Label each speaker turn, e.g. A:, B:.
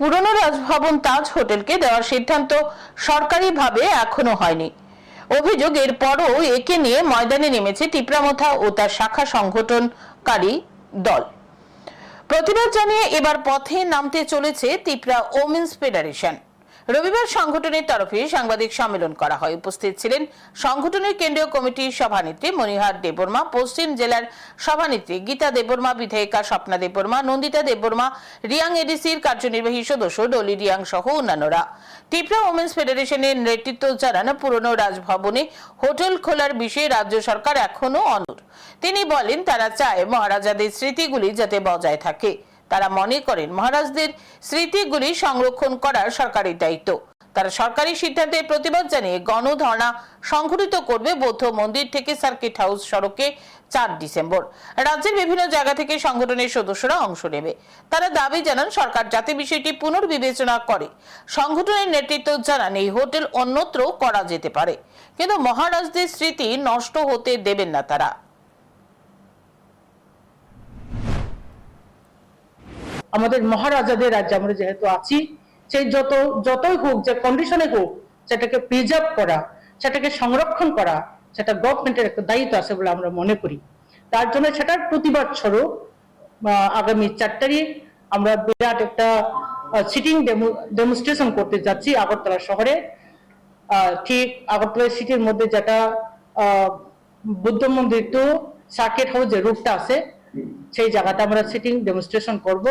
A: পুরনো রাজভবন তাজ হোটেলকে দেওয়ার সিদ্ধান্ত সরকারিভাবে এখনও হয়নি। অভিযোগ এরপরও একে নিয়ে ময়দানে নেমেছে টিপরামথা ও তার শাখা সংগঠনকারী দল। প্রতিবাদ জানিয়ে এবার পথে নামতে চলেছে ত্রিপুরা ওমেন্স ফেডারেশন। রবিবার সংগঠনের তরফে সাংবাদিক সম্মেলন করা হয়। উপস্থিত ছিলেন সংগঠনের কেন্দ্রীয় কমিটির সভানেত্রী মনিহার দেববর্মা, পশ্চিম জেলার সভানেত্রী গীতা দেববর্মা, বিধায়িকা স্বপ্না দেববর্মা, নন্দিতা দেববর্মা, রিয়াং এডিসির কার্যনির্বাহী সদস্য ডলি রিয়াং সহ অন্যান্যরা। ত্রিপুরা ওমেন্স ফেডারেশনের নেতৃত্ব জানান, পুরনো রাজভবনে হোটেল খোলার বিষয়ে রাজ্য সরকার এখনও অনড়। তিনি বলেন, তারা চায় মহারাজাদের স্মৃতিগুলি যাতে বজায় থাকে। তারা মনে করেন মহারাজদের স্মৃতিগুলি সংরক্ষণ করার সরকারি দায়িত্ব। তারা সরকারি সিদ্ধান্তের প্রতিবাদ জানিয়ে গণধর্ণা সংঘটিত করবে বৌদ্ধ মন্দির থেকে সার্কিট হাউস সড়কে চার ডিসেম্বর। রাজ্যের বিভিন্ন জায়গা থেকে সংগঠনের সদস্যরা অংশ নেবে। তারা দাবি জানান, সরকার যাতে বিষয়টি পুনর্বিবেচনা করে। সংগঠনের নেতৃত্ব জানান, এই হোটেল অন্যত্র করা যেতে পারে। কিন্তু মহারাজদের স্মৃতি নষ্ট হতে দেবেন না তারা।
B: আমাদের মহারাজাদের রাজ্যে আমরা যেহেতু আছি, সেই যত, যতই হোক যে কন্ডিশনে হোক, সেটাকে প্রিজার্ভ করা, সেটাকে সংরক্ষণ করা, সেটা গভর্নমেন্টের একটা দায়িত্ব আছে বলে আমরা মনে করি। তার জন্য সেটার প্রতিবাদ স্বরূপ আগামী চার তারিখ আমরা বিরাট একটা সিটিং ডেমনস্ট্রেশন করতে যাচ্ছি আগরতলা শহরে। ঠিক আগরতলা সিটির মধ্যে যেটা বুদ্ধ মন্দির টু সার্কিট হাউস যে রুটটা আছে সেই জায়গাটা আমরা সিটিং ডেমনস্ট্রেশন করব।